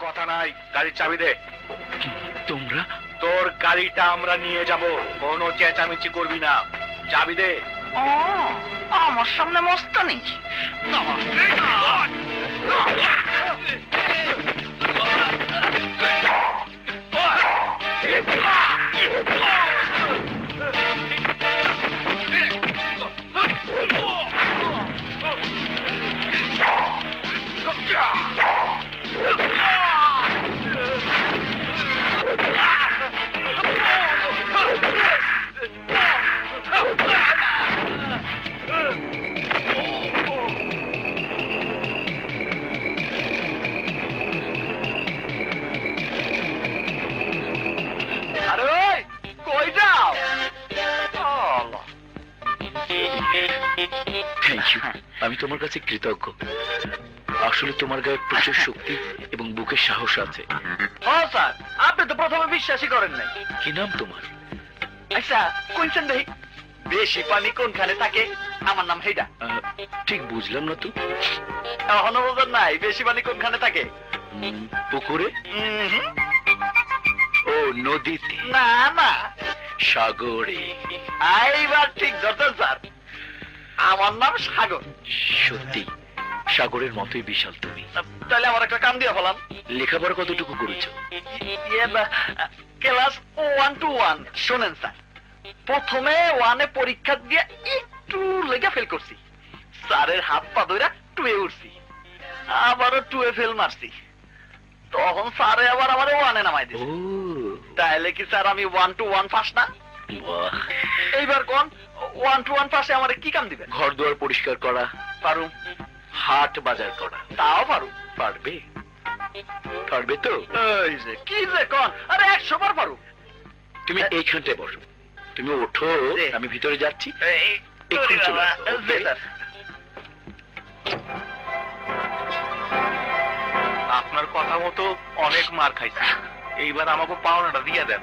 কথা নাই গাড়ির চাবি দে। তোমরা? তোর গাড়িটা আমরা নিয়ে যাব কোনো চেঁচামেচি করবি না। চাবি দে। ও আমার সামনে মস্ত নেই আরে থ্যাংক ইউ আমি তোমার কাছে কৃতজ্ঞ। আসলে তোমার গায়ে প্রচুর শক্তি এবং বুকের সাহস আছে। স্যার আপনি তো প্রথমে বিশ্বাসই করেন নাই। কি নাম তোমার? আচ্ছা কোনছেন বেশি পানি কোনখানে থাকে? আমার নাম আহ, ঠিক বুঝলাম না তো। এখনও নাই বেশি পানি কোনখানে থাকে? পুকুরে? ও নদীতে? না না। সাগরে। এইবার ঠিক ধরতেন স্যার। আমার নাম সাগর। সত্যি? সাগরের মতোই বিশাল তুমি। তাহলে আমার একটা কাম দিয়ে ফেলাম লেখাপড়া কতটুকু করেছ? ইয়ে ক্লাস ওয়ান টু ওয়ান। শোনেন স্যার প্রথমে ওয়ানে পরীক্ষা দিয়ে একটু লেগে ফেল করছি। স্যারের হাত পা ধরে টুয়ে উঠছি। আবারও টুয়ে ফেল মারছি। তখন স্যারে আবার আমার ওয়ানে নামাই দিছে। তাহলে কি স্যার আমি ওয়ান টু ওয়ান পাস না? এইবার কোন? ওয়ান টু ওয়ান পাশে আমার কি কাম দিবেন ঘর দুয়ার পরিষ্কার করা পারুম হাট বাজার করা তাও পারুম পারবে। পারবে তো? এই যে কি যে কোন? আরে একশো বার পারুম তুমি এইখানটায় বসো। তুমি ওঠো আমি ভিতরে যাচ্ছি। আপনার কথা মতো অনেক মার খাইছি। এইবার আমাকে পাওনাটা দিয়ে দেন।